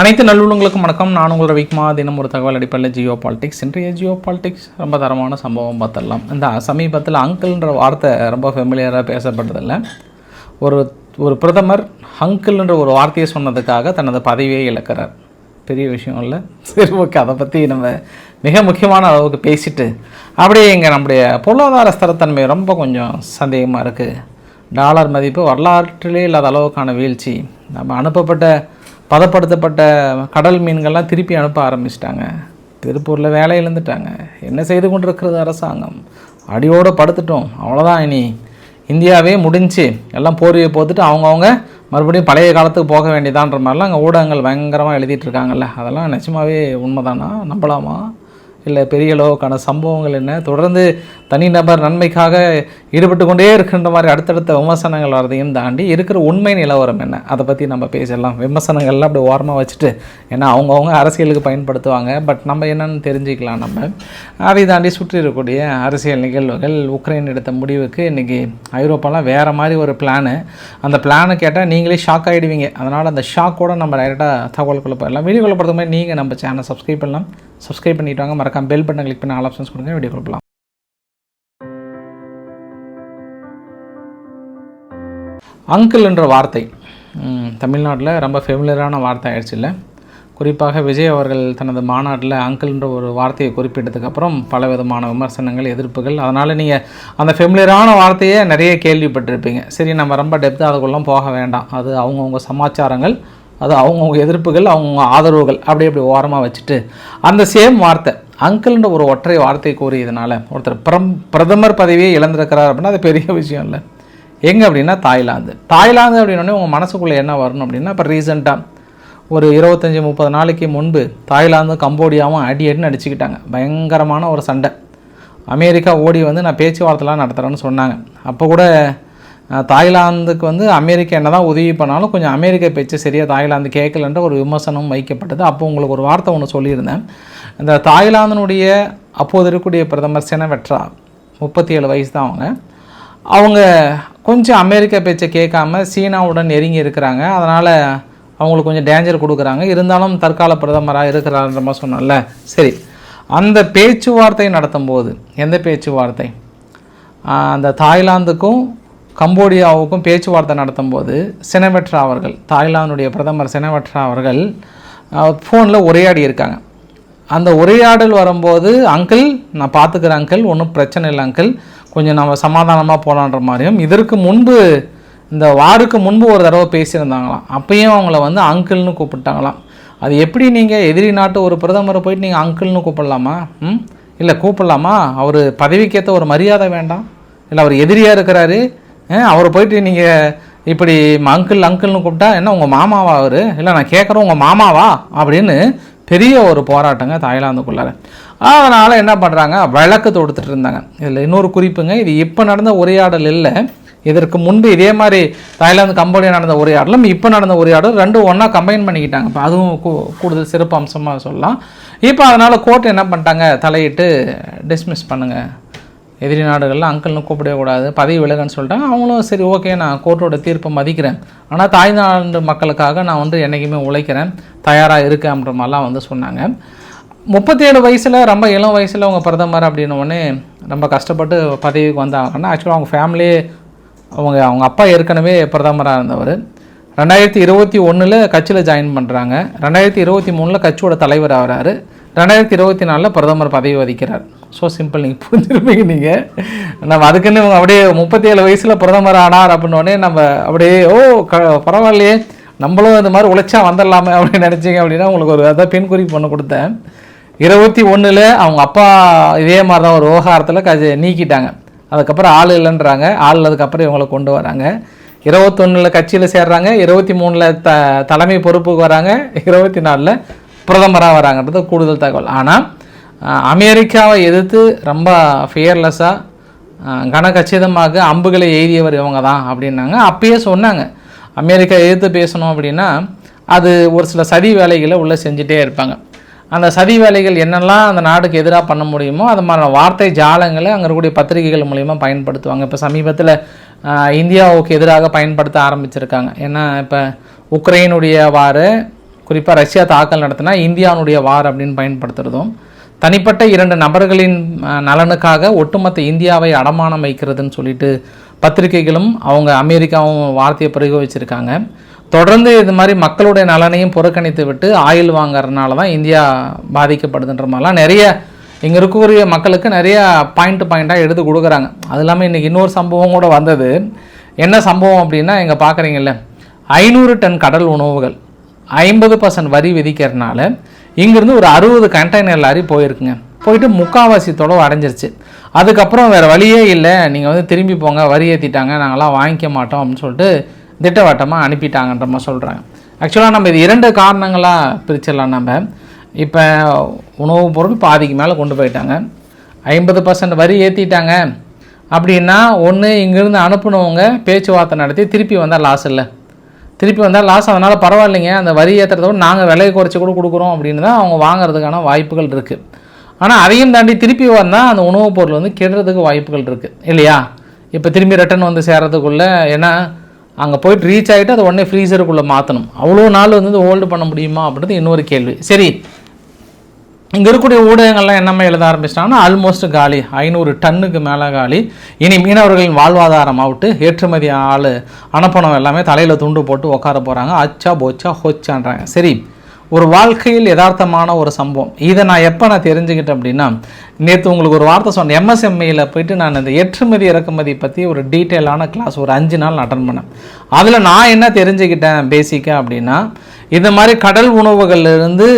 அனைத்து நல்லுள்ளங்களுக்கும் வணக்கம். நான் உங்கள் ரவிக்குமா தினம் ஒரு தகவல் அடிப்படையில் ஜியோ பாலிடிக்ஸ். இன்றைய ஜியோ பாலிடிக்ஸ் ரொம்ப தரமான சம்பவம் பார்த்துடலாம் இந்த சமீபத்தில் அங்கிள்ன்ற வார்த்தை ரொம்ப ஃபெமிலியராக பேசப்பட்டதில்ல. ஒரு ஒரு பிரதமர் அங்கிள்ன்ற ஒரு வார்த்தையை சொன்னதுக்காக தனது பதவியை இழக்கிறார். பெரிய விஷயம் இல்லை. சரி ஓகே அதை பற்றி நம்ம மிக முக்கியமான அளவுக்கு பேசிட்டு அப்படியே இங்கே நம்முடைய பொருளாதார ஸ்திரத்தன்மை ரொம்ப கொஞ்சம் சந்தேகமாக இருக்குது டாலர் மதிப்பு வரலாற்றிலே இல்லாத அளவுக்கான வீழ்ச்சி. நம்ம அனுப்பப்பட்ட பதப்படுத்தப்பட்ட கடல் மீன்கள்லாம் திருப்பி அனுப்ப ஆரம்பிச்சிட்டாங்க. திருப்பூரில் வேலை இழந்துட்டாங்க. என்ன செய்து கொண்டிருக்கிறது அரசாங்கம்? அடியோடு படுத்துட்டோம். அவ்வளோதான் இனி. இந்தியாவே முடிஞ்சு எல்லாம் போர்வையை போத்துட்டு அவங்கவுங்க மறுபடியும் பழைய காலத்துக்கு போக வேண்டியதான்ற மாதிரிலாம் அங்கே ஊடகங்கள் பயங்கரமாக எழுதிட்டு இருக்காங்கல்ல. அதெல்லாம் நிச்சயமாகவே உண்மைதானா? நம்பலாமா? இல்லை பெரிய அளவுக்கான சம்பவங்கள் என்ன? தொடர்ந்து தனிநபர் நன்மைக்காக ஈடுபட்டு கொண்டே இருக்கின்ற மாதிரி அடுத்தடுத்த விமர்சனங்கள் வரதையும் தாண்டி இருக்கிற உண்மை நிலவரம் என்ன? அதை பற்றி நம்ம பேசலாம் விமர்சனங்கள்லாம் அப்படி ஓரமாக வச்சுட்டு ஏன்னா அவங்கவுங்க அரசியலுக்கு பயன்படுத்துவாங்க. பட் நம்ம என்னன்னு தெரிஞ்சுக்கலாம் நம்ம. அதை தாண்டி சுற்றி இருக்கக்கூடிய அரசியல் நிகழ்வுகள் உக்ரைன் எடுத்த முடிவுக்கு இன்றைக்கி ஐரோப்பாலாம் வேறு மாதிரி ஒரு பிளானு அந்த பிளானை கேட்டால் நீங்களே ஷாக் ஆகிடுவீங்க அதனால் அந்த ஷாக்கோடு நம்ம டைரெக்டாக தகவல் கொள்ளப்படலாம் வீடியோ கொள்ளப்படுறதுக்கு மாதிரி நீங்கள் நம்ம சேனல் சப்ஸ்கிரைப் பண்ணலாம். சப்ஸ்கிரைப் பண்ணிட்டு வாங்க. மறக்காம பெல் பட்டன் கிளிக் பண்ணி ஆல் ஆப்ஷன்ஸ் கொடுங்க. வீடியோ கொடுக்கலாம். அங்கிள் என்ற வார்த்தை தமிழ்நாட்டில் ரொம்ப ஃபெமிலியரான வார்த்தை ஆயிடுச்சு இல்லை? குறிப்பாக விஜய் அவர்கள் தனது மாநாட்டில் அங்கிள்ன்ற ஒரு வார்த்தையை குறிப்பிட்டதுக்கப்புறம் பல விதமான விமர்சனங்கள் எதிர்ப்புகள் அதனால் நீங்கள் அந்த ஃபெமிலியரான வார்த்தையை நிறைய கேள்விப்பட்டிருப்பீங்க. சரி நம்ம ரொம்ப டெப்த்து அதுக்குள்ளே போக வேண்டாம். அது அவங்கவுங்க சமாச்சாரங்கள். அது அவங்கவுங்க எதிர்ப்புகள் அவங்கவுங்க ஆதரவுகள் அப்படி அப்படி ஓரமாக வச்சுட்டு அந்த சேம் வார்த்தை அங்கிள்ன்ற ஒரு ஒற்றை வார்த்தை கூறியதுனால ஒருத்தர் பிரம் பிரதமர் பதவியை இழந்திருக்கிறார் அப்படின்னா அது பெரிய விஷயம் இல்லை. எங்கே அப்படின்னா தாய்லாந்து. தாய்லாந்து அப்படின்னோடனே உங்கள் மனசுக்குள்ளே என்ன வரணும் அப்படின்னா இப்போ ரீசெண்டாக ஒரு இருபத்தஞ்சி முப்பது நாளைக்கு முன்பு தாய்லாந்து கம்போடியாவும் அடி அடின்னு அடிச்சுக்கிட்டாங்க. பயங்கரமான ஒரு சண்டை. அமெரிக்கா ஓடி வந்து நான் பேச்சுவார்த்தைலாம் நடத்துகிறேன்னு சொன்னாங்க. அப்போ கூட தாய்லாந்துக்கு வந்து அமெரிக்கா என்ன தான் உதவி பண்ணாலும் கொஞ்சம் அமெரிக்க பேச்சு சரியாக தாய்லாந்து கேட்கலன்ற ஒரு விமர்சனம் வைக்கப்பட்டது. அப்போ உங்களுக்கு ஒரு வார்த்தை ஒன்று சொல்லியிருந்தேன். இந்த தாய்லாந்தினுடைய அப்போது இருக்கக்கூடிய பிரதமர் செனவெட்ரா முப்பத்தி ஏழு வயசு தான் அவங்க. அவங்க கொஞ்சம் அமெரிக்க பேச்சை கேட்காம சீனாவுடன் நெருங்கி இருக்கிறாங்க. அதனால் அவங்களுக்கு கொஞ்சம் டேஞ்சர் கொடுக்குறாங்க. இருந்தாலும் தற்கால பிரதமராக இருக்கிறாருன்ற மாதிரி சொன்னோம்ல சரி. அந்த பேச்சுவார்த்தை நடத்தும்போது எந்த பேச்சுவார்த்தை? அந்த தாய்லாந்துக்கும் கம்போடியாவுக்கும் பேச்சுவார்த்தை நடத்தும் போது செனவெட்ரா அவர்கள் தாய்லாந்துடைய பிரதமர் செனவெட்ரா அவர்கள் ஃபோனில் உரையாடி இருக்காங்க. அந்த உரையாடல் வரும்போது அங்கிள் நான் பார்த்துக்கிறேன் அங்கிள் ஒன்றும் பிரச்சனை இல்லை அங்கிள் கொஞ்சம் நம்ம சமாதானமாக போகலான்ற மாதிரியும். இதற்கு முன்பு இந்த வாருக்கு முன்பு ஒரு தடவை பேசியிருந்தாங்களாம். அப்பயும் அவங்கள வந்து அங்கிள்னு கூப்பிட்டாங்களாம். அது எப்படி நீங்கள் எதிரி நாட்டு ஒரு பிரதமரை போயிட்டு நீங்கள் அங்கிள்னு கூப்பிடலாமா? ம்? இல்லை கூப்பிடலாமா? அவர் பதவிக்கேற்ற ஒரு மரியாதை வேண்டாம்? இல்லை அவர் எதிரியாக இருக்கிறாரு? அவரை போயிட்டு நீங்கள் இப்படி அங்கிள் அங்கிள்னு கூப்பிட்டா என்ன உங்கள் மாமாவா அவர்? இல்லை நான் கேட்குறேன் உங்கள் மாமாவா? அப்படின்னு பெரிய ஒரு போராட்டங்க தாய்லாந்துக்குள்ளார. அதனால் என்ன பண்ணுறாங்க விளக்கு தொடுத்துட்டு இருந்தாங்க. இதில் இன்னொரு குறிப்புங்க இது இப்போ நடந்த உரையாடல் இல்லை. இதற்கு முன்பு இதே மாதிரி தாய்லாந்து கம்போடியா நடந்த உரையாடலும் இப்போ நடந்த உரையாடலும் ரெண்டும் ஒன்றா கம்பைன் பண்ணிக்கிட்டாங்க. இப்போ அதுவும் கூ- கூடுதல் சிறப்பு அம்சமாக சொல்லலாம். இப்போ அதனால் கோர்ட் என்ன பண்ணிட்டாங்க? தலையிட்டு டிஸ்மிஸ் பண்ணுங்கள் எதிரி நாடுகளில் அங்கிள்னு கூப்பிடவே கூடாது பதவி விலகன்னு சொல்லிட்டாங்க. அவங்களும் சரி ஓகே நான் கோர்ட்டோட தீர்ப்பை மதிக்கிறேன். ஆனால் தாய்நாடு மக்களுக்காக நான் வந்து என்றைக்குமே உழைக்கிறேன். தயாராக இருக்கேன் அப்படின்ற மாதிரிலாம் வந்து சொன்னாங்க. முப்பத்தி ஏழு வயசில் ரொம்ப இளம் வயசில் அவங்க பிரதமர் அப்படின்னோடனே ரொம்ப கஷ்டப்பட்டு பதவிக்கு வந்தாங்கன்னா ஆக்சுவலாக அவங்க ஃபேமிலியே அவங்க அவங்க அப்பா ஏற்கனவே பிரதமராக இருந்தவர். ரெண்டாயிரத்தி இருபத்தி ஒன்றில் கட்சியில் ஜாயின் பண்ணுறாங்க ரெண்டாயிரத்தி இருபத்தி மூணில் கட்சியோட தலைவர் ஆகிறாரு. ரெண்டாயிரத்தி இருபத்தி நாலில் பிரதமர் பதவி வகிக்கிறார். ஸோ சிம்பிள் நீங்கள் புரிஞ்சிருப்பீங்க நீங்கள் நம்ம அதுக்குன்னு இவங்க அப்படியே முப்பத்தி ஏழு வயசில் பிரதமர் ஆனார் அப்படின்னோடனே நம்ம அப்படியே ஓ க பரவாயில்லையே. நம்மளும் இந்த மாதிரி உழைச்சா வந்துடலாமே அப்படின்னு நினச்சிங்க அப்படின்னா உங்களுக்கு ஒரு அதான் பெண் குறிப்பு பண்ண கொடுத்தேன். இருபத்தி ஒன்றில் அவங்க அப்பா இதே மாதிரி தான் ஒரு விவகாரத்தில் கஜ நீக்கிட்டாங்க. அதுக்கப்புறம் ஆள் இல்லைன்றாங்க. ஆள் அதுக்கப்புறம் இவங்களை கொண்டு வராங்க. இருபத்தொன்னில் கட்சியில் சேர்றாங்க. இருபத்தி மூணில் த தலைமை பொறுப்புக்கு வராங்க. இருபத்தி நாலில் பிரதமராக வராங்கன்றது கூடுதல் தகவல். ஆனால் அமெரிக்காவை எதிர்த்து ரொம்ப ஃபியர்லெஸ்ஸாக கனகச்சிதமாக அம்புகளை எய்தியவர் இவங்க தான் அப்படின்னாங்க. அப்பயே சொன்னாங்க. அமெரிக்கா எதிர்த்து பேசணும் அப்படின்னா அது ஒரு சில சதி வேலைகளை உள்ளே செஞ்சுட்டே இருப்பாங்க. அந்த சதி வேலைகள் என்னெல்லாம் அந்த நாடுக்கு எதிராக பண்ண முடியுமோ அது மாதிரி வார்த்தை ஜாலங்களை அங்கே இருக்கக்கூடிய பத்திரிகைகள் மூலிமா பயன்படுத்துவாங்க. இப்போ சமீபத்தில் இந்தியாவுக்கு எதிராக பயன்படுத்த ஆரம்பிச்சிருக்காங்க. ஏன்னா இப்போ உக்ரைனுடைய வார் குறிப்பாக ரஷ்யா தாக்கல் நடத்தினா இந்தியாவுடைய வார் அப்படின்னு பயன்படுத்துகிறதும் தனிப்பட்ட இரண்டு நபர்களின் நலனுக்காக ஒட்டுமொத்த இந்தியாவை அடமானம் வைக்கிறதுன்னு சொல்லிட்டு பத்திரிகைகளும் அவங்க அமெரிக்காவும் வார்த்தையை பிரயோகிச்சிருக்காங்க. தொடர்ந்து இது மாதிரி மக்களுடைய நலனையும் புறக்கணித்து விட்டு ஆயில் வாங்குறதுனால தான் இந்தியா பாதிக்கப்படுதுன்ற மாதிரிலாம் நிறைய இங்கே இருக்கக்கூடிய மக்களுக்கு நிறைய பாயிண்ட் பாயிண்ட்டாக எடுத்து கொடுக்குறாங்க. அது இல்லாமல் இன்றைக்கி இன்னொரு சம்பவம் கூட வந்தது. என்ன சம்பவம் அப்படின்னா இங்கே பார்க்குறீங்கல்ல ஐநூறு டன் கடல் உணவுகள் ஐம்பது பர்சன்ட் வரி விதிக்கிறதுனால இங்கேருந்து ஒரு அறுபது கண்டெய்னர் லாரி போயிருக்குங்க. போயிட்டு முக்காவாசி தொலைவு அடைஞ்சிருச்சு. அதுக்கப்புறம் வேறு வழியே இல்லை. நீங்கள் வந்து திரும்பி போங்க வரி ஏற்றிட்டாங்க நாங்களாம் வாங்கிக்க மாட்டோம் அப்படின்னு சொல்லிட்டு திட்டவட்டமாக அனுப்பிட்டாங்கன்ற மாதிரி சொல்கிறாங்க ஆக்சுவலாக நம்ம இது இரண்டு காரணங்களாக பிரிச்சிடலாம் நம்ம. இப்போ உணவுப் பொருள் பாதிக்கு மேலே கொண்டு போயிட்டாங்க. ஐம்பது பர்சன்ட் வரி ஏற்றிட்டாங்க அப்படின்னா ஒன்று இங்கேருந்து அனுப்புனவங்க பேச்சுவார்த்தை நடத்தி திருப்பி வந்தால் லாஸ் இல்லை. திருப்பி வந்தால் லாஸ் அதனால் பரவாயில்லைங்க. அந்த வரி ஏற்றுறத விட நாங்கள் விலையை குறைச்சி கூட கொடுக்குறோம் அப்படின்னு தான் அவங்க வாங்குறதுக்கான வாய்ப்புகள் இருக்குது ஆனால் அதையும் தாண்டி திருப்பி வந்தால் அந்த உணவுப் பொருள் வந்து கெடுறதுக்கு வாய்ப்புகள் இருக்குது இல்லையா? இப்போ திரும்பி ரிட்டர்ன் வந்து சேர்றதுக்குள்ளே ஏன்னா அங்கே போயிட்டு ரீச் ஆகிட்டு அதை உடனே ஃப்ரீசருக்குள்ளே மாற்றணும் அவ்வளோ நாள் வந்து ஹோல்டு பண்ண முடியுமா அப்படின்றது இன்னொரு கேள்வி. சரி இங்கே இருக்கக்கூடிய ஊடகங்கள்லாம் என்னமே எழுத ஆரம்பிச்சிட்டாங்கன்னா ஆல்மோஸ்ட் காலி ஐநூறு டன்னுக்கு மேலே காலி. இனி மீனவர்களின் வாழ்வாதாரம் அவுட்டு ஏற்றுமதி ஆள் அனுப்பணம் எல்லாமே தலையில் துண்டு போட்டு உட்கார போகிறாங்க அச்சா போச்சா ஹோச்சான்றாங்க. சரி ஒரு வாழ்க்கையில் யதார்த்தமான ஒரு சம்பவம். இதை நான் எப்போ நான் தெரிஞ்சுக்கிட்டேன் அப்படின்னா நேற்று உங்களுக்கு ஒரு வார்த்தை சொன்னேன். எம்எஸ்எம்இயில் போயிட்டு நான் இந்த ஏற்றுமதி இறக்குமதி பற்றி ஒரு டீட்டெயிலான கிளாஸ் ஒரு அஞ்சு நாள் அட்டன் பண்ணேன். அதில் நான் என்ன தெரிஞ்சுக்கிட்டேன் பேசிக்காக அப்படின்னா இந்த மாதிரி கடல் உணவுகளிலிருந்து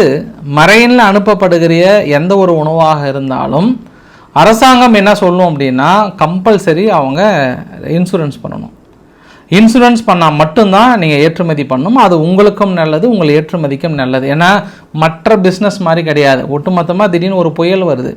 மரைனில் அனுப்பப்படுகிற எந்த ஒரு உணவாக இருந்தாலும் அரசாங்கம் என்ன சொல்லும் அப்படின்னா கம்பல்சரி அவங்க இன்சூரன்ஸ் பண்ணணும். இன்சூரன்ஸ் பண்ணால் மட்டும்தான் நீங்கள் ஏற்றுமதி பண்ணணும் அது உங்களுக்கும் நல்லது உங்கள் ஏற்றுமதிக்கும் நல்லது. ஏன்னா மற்ற பிஸ்னஸ் மாதிரி கிடையாது. ஒட்டுமொத்தமாக திடீர்னு ஒரு புயல் வருது.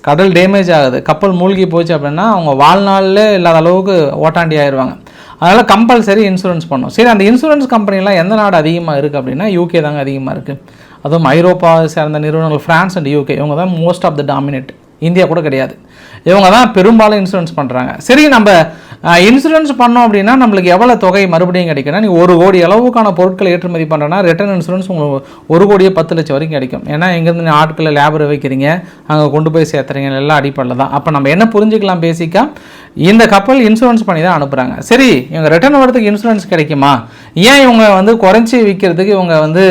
கடல் டேமேஜ் ஆகுது. கப்பல் மூழ்கி போச்சு அப்படின்னா அவங்க வாழ்நாளில் இல்லாத அளவுக்கு ஓட்டாண்டி ஆயிடுவாங்க அதனால் கம்பல்சரி இன்சூரன்ஸ் பண்ணணும். சரி அந்த இன்சூரன்ஸ் கம்பெனிலாம் எந்த நாடு அதிகமாக இருக்குது அப்படின்னா யூகே தாங்க அதிகமாக இருக்குது அதுவும் ஐரோப்பாவை சேர்ந்த நிறுவனங்கள் ஃப்ரான்ஸ் அண்ட் யூகே இவங்க தான் most of the dominate India கூட கிடையாது. இவங்க தான் பெரும்பாலும் இன்சூரன்ஸ் பண்ணுறாங்க சரி நம்ம இன்சூரன்ஸ் பண்ணோம் அப்படின்னா நம்மளுக்கு எவ்வளோ தொகை மறுபடியும் கிடைக்கும்னா நீ ஒரு கோடி அளவுக்கான பொருட்களை ஏற்றுமதி பண்ணுறேன்னா ரிட்டர்ன் இன்சூரன்ஸ் உங்களுக்கு ஒரு கோடியே பத்து லட்சம் வரைக்கும் கிடைக்கும். ஏன்னா எங்கேருந்து நீ ஆட்களை லேபரை வைக்கிறீங்க அங்கே கொண்டு போய் சேர்த்துறீங்க எல்லாம் அடிப்படையில் தான். அப்போ நம்ம என்ன புரிஞ்சுக்கலாம் பேசிக்காக இந்த கப்பல் இன்சூரன்ஸ் பண்ணி தான் அனுப்புகிறாங்க சரி இவங்க ரிட்டர்ன் வரதுக்கு இன்சூரன்ஸ் கிடைக்குமா? ஏன் இவங்க வந்து குறைஞ்சி விற்கிறதுக்கு இவங்க வந்து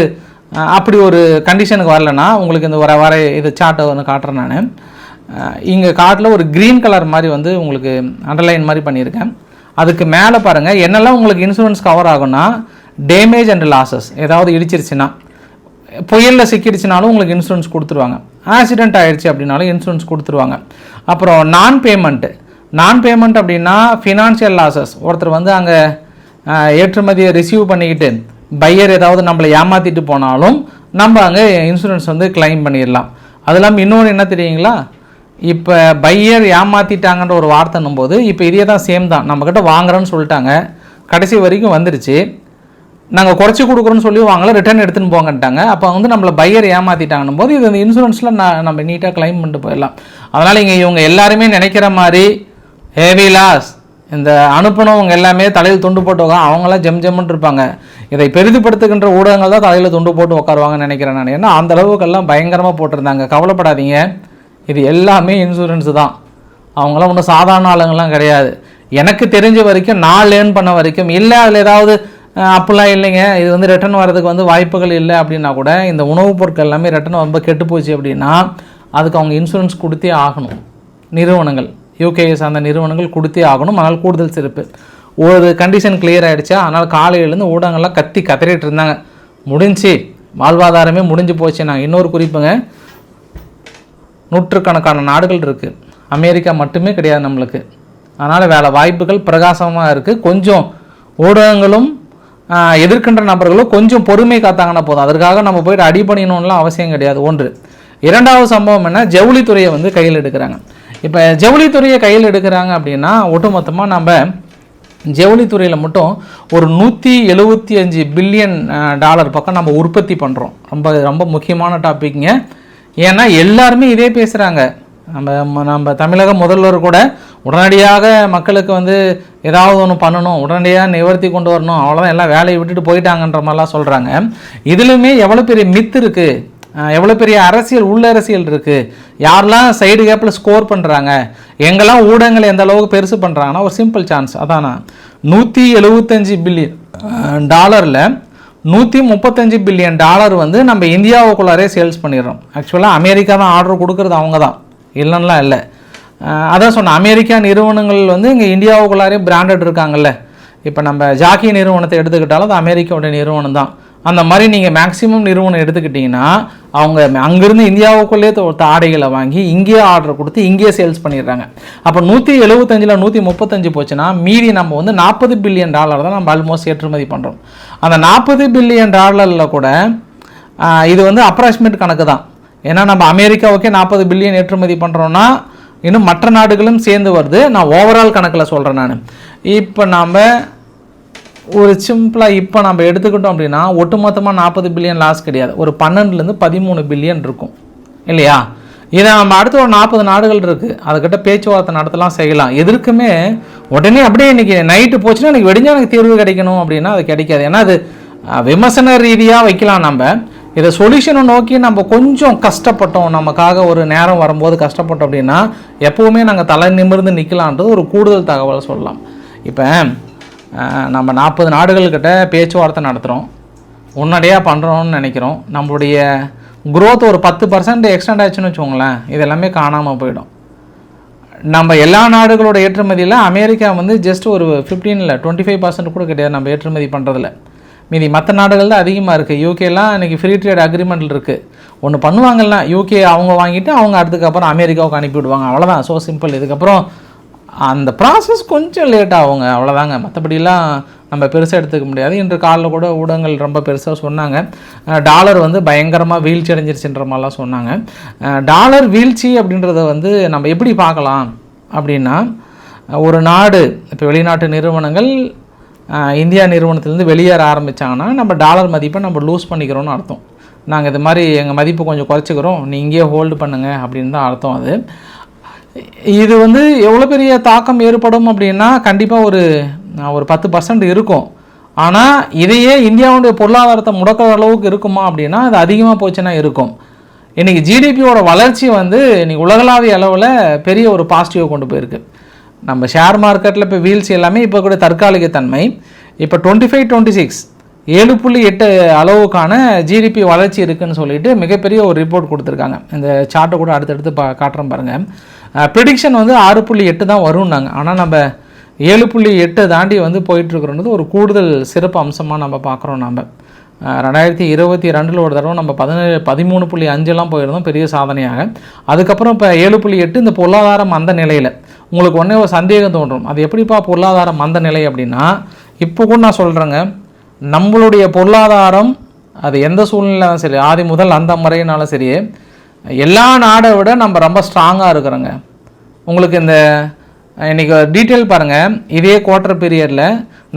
அப்படி ஒரு கண்டிஷனுக்கு வரலன்னா உங்களுக்கு இந்த வர வர இது சார்ட்டை ஒன்று காட்டுறேன் நான். இங்கே காட்டில் ஒரு க்ரீன் கலர் மாதிரி வந்து உங்களுக்கு அண்டர்லைன் மாதிரி பண்ணியிருக்கேன். அதுக்கு மேலே பாருங்கள் என்னெல்லாம் உங்களுக்கு இன்சூரன்ஸ் கவர் ஆகும்னா டேமேஜ் அண்ட் லாசஸ் ஏதாவது இடிச்சிருச்சுன்னா புயலில் சிக்கிடுச்சுனாலும் உங்களுக்கு இன்சூரன்ஸ் கொடுத்துருவாங்க. ஆக்சிடென்ட் ஆயிடுச்சு அப்படின்னாலும் இன்சூரன்ஸ் கொடுத்துருவாங்க. அப்புறம் நான் பேமெண்ட்டு நான் பேமெண்ட் அப்படின்னா ஃபினான்ஷியல் லாசஸ் ஒருத்தர் வந்து அங்கே ஏற்றுமதியை ரிசீவ் பண்ணிக்கிட்டு பையர் ஏதாவது நம்மளை ஏமாற்றிட்டு போனாலும் நம்ம அங்கே இன்சூரன்ஸ் வந்து கிளைம் பண்ணிடலாம். அது இல்லாமல் இன்னொன்று என்ன தெரியுங்களா? இப்போ பையர் ஏமாற்றிட்டாங்கன்ற ஒரு வார்த்தைன்னும் போது இப்போ இதே தான் சேம் தான். நம்மக்கிட்ட வாங்குறோன்னு சொல்லிட்டாங்க. கடைசி வரைக்கும் வந்துடுச்சு நாங்கள் குறைச்சி கொடுக்குறோன்னு சொல்லி வாங்கல ரிட்டர்ன் எடுத்துன்னு போங்கன்ட்டாங்க. அப்போ வந்து நம்மளை பையர் ஏமாற்றிட்டாங்கன்னும் போது இது இந்த இன்சூரன்ஸில் நான் நம்ம நீட்டாக கிளைம் பண்ணிட்டு போயிடலாம். அதனால் இங்கே இவங்க எல்லாருமே நினைக்கிற மாதிரி ஹேவி லாஸ் இந்த அனுப்புனவங்க எல்லாமே தலையில் துண்டு போட்டு உட்காந்து அவங்களாம் ஜெம் ஜெம்னு இருப்பாங்க. இதை பெரிதுபடுத்துகின்ற ஊடகங்கள் தான் தலையில் துண்டு போட்டு உட்காருவாங்கன்னு நினைக்கிறேன் நான். ஏன்னா அந்த அளவுக்கெல்லாம் பயங்கரமாக போட்டிருந்தாங்க. கவலைப்படாதீங்க. இது எல்லாமே இன்சூரன்ஸ் தான். அவங்களாம் ஒன்றும் சாதாரண ஆளுங்கள்லாம் கிடையாது. எனக்கு தெரிஞ்ச வரைக்கும் நான் லேர்ன் பண்ண வரைக்கும் இல்லை அதில் ஏதாவது அப்படிலாம் இல்லைங்க. இது வந்து ரிட்டர்ன் வர்றதுக்கு வந்து வாய்ப்புகள் இல்லை அப்படின்னா கூட இந்த உணவுப் பொருட்கள் எல்லாமே ரிட்டர்ன் ரொம்ப கெட்டு போச்சு அப்படின்னா அதுக்கு அவங்க இன்சூரன்ஸ் கொடுத்தே ஆகணும். நிறுவனங்கள். யூகேயை சார்ந்த நிறுவனங்கள் கொடுத்தே ஆகணும். அதனால் கூடுதல் சிறப்பு. ஒரு கண்டிஷன் கிளியர் ஆகிடுச்சா அதனால் காலையிலேருந்து ஊடகங்கள்லாம் கத்தி கதறிட்டு இருந்தாங்க. முடிஞ்சு. வாழ்வாதாரமே முடிஞ்சு போச்சு. நான் இன்னொரு குறிப்புங்க. நூற்றுக்கணக்கான நாடுகள் இருக்குது அமெரிக்கா மட்டுமே கிடையாது நம்மளுக்கு. அதனால் வேலை வாய்ப்புகள் பிரகாசமாக இருக்குது கொஞ்சம் ஊடகங்களும் எதிர்க்கின்ற நபர்களும் கொஞ்சம் பொறுமை காத்தாங்கன்னா போதும். அதற்காக நம்ம போயிட்டு அடிபணியணும்லாம் அவசியம் கிடையாது. ஒன்று. இரண்டாவது சம்பவம் என்ன? ஜவுளித்துறையை வந்து கையில் எடுக்கிறாங்க. இப்போ ஜவுளித்துறையை கையில் எடுக்கிறாங்க அப்படின்னா ஒட்டுமொத்தமாக நம்ம ஜவுளித்துறையில் மட்டும் ஒரு நூற்றி எழுபத்தி அஞ்சு பில்லியன் டாலர் பக்கம் நம்ம உற்பத்தி பண்ணுறோம் ரொம்ப ரொம்ப முக்கியமான டாபிக்ங்க. ஏன்னா எல்லாருமே இதே பேசுகிறாங்க நம்ம நம்ம தமிழக முதல்வர் கூட உடனடியாக மக்களுக்கு வந்து ஏதாவது ஒன்று பண்ணணும் உடனடியாக நிவர்த்தி கொண்டு வரணும் அவ்வளோதான் எல்லாம் வேலையை விட்டுட்டு போயிட்டாங்கன்ற மாதிரிலாம் சொல்கிறாங்க இதுலையுமே எவ்வளோ பெரிய மித்து இருக்குது எவ்வளோ பெரிய அரசியல் உள்ள அரசியல் இருக்குது யாரெல்லாம் சைடு கேப்பில் ஸ்கோர் பண்ணுறாங்க எங்கெல்லாம் ஊடகங்கள் எந்த அளவுக்கு பெருசு பண்ணுறாங்கன்னா ஒரு சிம்பிள் சான்ஸ் அதானா? நூற்றி எழுபத்தஞ்சி பில்லியன் டாலரில் நூற்றி முப்பத்தஞ்சு பில்லியன் டாலர் வந்து நம்ம இந்தியாவுக்குள்ளாரே சேல்ஸ் பண்ணிடுறோம். ஆக்சுவலாக அமெரிக்கா தான் ஆர்டர் கொடுக்குறது அவங்க தான். இல்லைன்னா இல்லை. அதான் சொன்ன அமெரிக்கா நிறுவனங்கள் வந்து இங்கே இந்தியாவுக்குள்ளாரே பிராண்டட் இருக்காங்கல்ல. இப்போ நம்ம ஜாக்கி நிறுவனத்தை எடுத்துக்கிட்டாலும் அது அமெரிக்காவோட நிறுவனம் தான். அந்த மாதிரி நீங்கள் மேக்ஸிமம் நிறுவனம் எடுத்துக்கிட்டிங்கன்னா அவங்க அங்கேருந்து இந்தியாவுக்குள்ளேயே ஆடைகளை வாங்கி இங்கேயே ஆர்டர் கொடுத்து இங்கேயே சேல்ஸ் பண்ணிடுறாங்க. அப்போ நூற்றி எழுபத்தஞ்சில் நூற்றி முப்பத்தஞ்சு போச்சுன்னா மீதி நம்ம வந்து நாற்பது பில்லியன் டாலர் தான் நம்ம ஆல்மோஸ்ட் ஏற்றுமதி பண்ணுறோம் அந்த நாற்பது பில்லியன் டாலரில் கூட இது வந்து அப்ராக்சிமேட் கணக்கு தான். ஏன்னா நம்ம அமெரிக்காவுக்கே நாற்பது பில்லியன் ஏற்றுமதி பண்ணுறோன்னா இன்னும் மற்ற நாடுகளும் சேர்ந்து வருது. நான் ஓவரால் கணக்கில் சொல்கிறேன் நான். இப்போ நாம் ஒரு சிம்பிளாக இப்போ நம்ம எடுத்துக்கிட்டோம் அப்படின்னா ஒட்டுமொத்தமாக நாற்பது பில்லியன் லாஸ் கிடையாது. ஒரு பன்னெண்டுலேருந்து பதிமூணு பில்லியன் இருக்கும். இல்லையா? இதை நம்ம அடுத்த ஒரு நாற்பது நாடுகள் இருக்குது அதுக்கிட்ட பேச்சுவார்த்தை நடத்தலாம் செய்யலாம். எதற்குமே உடனே அப்படியே இன்னைக்கு நைட்டு போச்சுன்னா எனக்கு வெடிஞ்சா எனக்கு தீர்வு கிடைக்கணும் அப்படின்னா அது கிடைக்காது. ஏன்னா அது விமர்சன ரீதியாக வைக்கலாம் நம்ம. இதை சொல்யூஷனை நோக்கி நம்ம கொஞ்சம் கஷ்டப்பட்டோம். நமக்காக ஒரு நேரம் வரும்போது கஷ்டப்பட்டோம் அப்படின்னா எப்போவுமே நாங்கள் தலை நிமிர்ந்து நிற்கலான்றது ஒரு கூடுதல் தகவலை சொல்லலாம். இப்போ நம்ம நாற்பது நாடுகள்கிட்ட பேச்சுவார்த்தை நடத்துகிறோம் உன்னடியாக பண்ணுறோம்னு நினைக்கிறோம். நம்மளுடைய குரோத் ஒரு பத்து பர்சன்ட் எக்ஸ்டெண்ட் ஆச்சுன்னு வச்சுக்கோங்களேன். இது எல்லாமே காணாமல் போயிடும். நம்ம எல்லா நாடுகளோட ஏற்றுமதியில் அமெரிக்கா வந்து ஜஸ்ட் ஒரு ஃபிஃப்டீனில் டுவெண்ட்டி ஃபைவ் பர்சன்ட் கூட கிடையாது நம்ம ஏற்றுமதி பண்ணுறதுல மீதி மற்ற நாடுகள் தான் அதிகமாக இருக்குது யூகேலாம் இன்றைக்கி ஃப்ரீ ட்ரேட் அக்ரிமெண்ட் இருக்குது ஒன்று பண்ணுவாங்கல்ல யூகே அவங்க வாங்கிட்டு அவங்க அதுக்கப்புறம் அமெரிக்காவுக்கு அனுப்பிவிடுவாங்க. அவ்வளோதான் ஸோ சிம்பிள் இதுக்கப்புறம் அந்த ப்ராசஸ் கொஞ்சம் லேட் ஆகுங்க. அவ்வளோதாங்க மற்றபடிலாம் நம்ம பெருசாக எடுத்துக்க முடியாது. இன்று காலையில் கூட ஊடகங்கள் ரொம்ப பெருசாக சொன்னாங்க. டாலர் வந்து பயங்கரமாக வீழ்ச்சி அடைஞ்சிருச்சுன்ற மாதிரிலாம் சொன்னாங்க. டாலர் வீழ்ச்சி அப்படின்றத வந்து நம்ம எப்படி பார்க்கலாம் அப்படின்னா ஒரு நாடு இப்போ வெளிநாட்டு நிறுவனங்கள் இந்தியா நிறுவனத்திலேருந்து வெளியேற ஆரம்பித்தாங்கன்னா நம்ம டாலர் மதிப்பை நம்ம லூஸ் பண்ணிக்கிறோன்னு அர்த்தம். நாங்கள் இது மாதிரி எங்கள் மதிப்பு கொஞ்சம் குறைச்சிக்கிறோம். நீங்கள் இங்கேயே ஹோல்டு பண்ணுங்க அப்படின்னு தான் அர்த்தம் அது. இது வந்து எவ்வளோ பெரிய தாக்கம் ஏற்படும் அப்படின்னா கண்டிப்பாக ஒரு ஒரு பத்து பர்சன்ட் இருக்கும். ஆனால் இதையே இந்தியாவுடைய பொருளாதாரத்தை முடக்கிற அளவுக்கு இருக்குமா அப்படின்னா அது அதிகமாக போச்சுன்னா இருக்கும். இன்றைக்கி ஜிடிபியோட வளர்ச்சி வந்து இன்றைக்கி உலகளாவிய அளவில் பெரிய ஒரு பாசிட்டிவை கொண்டு போயிருக்கு. நம்ம ஷேர் மார்க்கெட்டில் இப்போ வீழ்ச்சி எல்லாமே இப்போ கூட தற்காலிக தன்மை. இப்போ டுவெண்ட்டி ஃபைவ் டுவெண்ட்டி சிக்ஸ் ஏழு புள்ளி எட்டு அளவுக்கான ஜிடிபி வளர்ச்சி இருக்குதுன்னு சொல்லிட்டு மிகப்பெரிய ஒரு ரிப்போர்ட் கொடுத்துருக்காங்க. இந்த சார்ட்டை கூட அடுத்தடுத்து பா காட்டுறேன் பாருங்கள் ப்ரிடிக்ஷன் வந்து ஆறு புள்ளி எட்டு தான் வரும்னாங்க. ஆனால் நம்ம ஏழு புள்ளி எட்டு தாண்டி வந்து போயிட்டுருக்குறது ஒரு கூடுதல் சிறப்பு அம்சமாக நம்ம பார்க்குறோம் நம்ம ரெண்டாயிரத்தி இருபத்தி ரெண்டில் ஒரு தடவை நம்ம பதினேழு பதிமூணு புள்ளி அஞ்செல்லாம் போயிருந்தோம் பெரிய சாதனையாக. அதுக்கப்புறம் இப்போ ஏழு புள்ளி எட்டு இந்த பொருளாதாரம் அந்த நிலையில். உங்களுக்கு ஒன்றே ஒரு சந்தேகம் தோன்றும். அது எப்படிப்பா பொருளாதாரம் அந்த நிலை அப்படின்னா இப்போ கூட நான் சொல்கிறேங்க நம்மளுடைய பொருளாதாரம் அது எந்த சூழ்நிலையாலும் சரி ஆதி முதல் அந்த முறையினாலும் சரி எல்லா நாடை விட நம்ம ரொம்ப ஸ்ட்ராங்காக இருக்கிறோங்க. உங்களுக்கு இந்த இன்னைக்கு டீட்டெயில் பாருங்கள் இதே குவார்ட்டர் பீரியடில்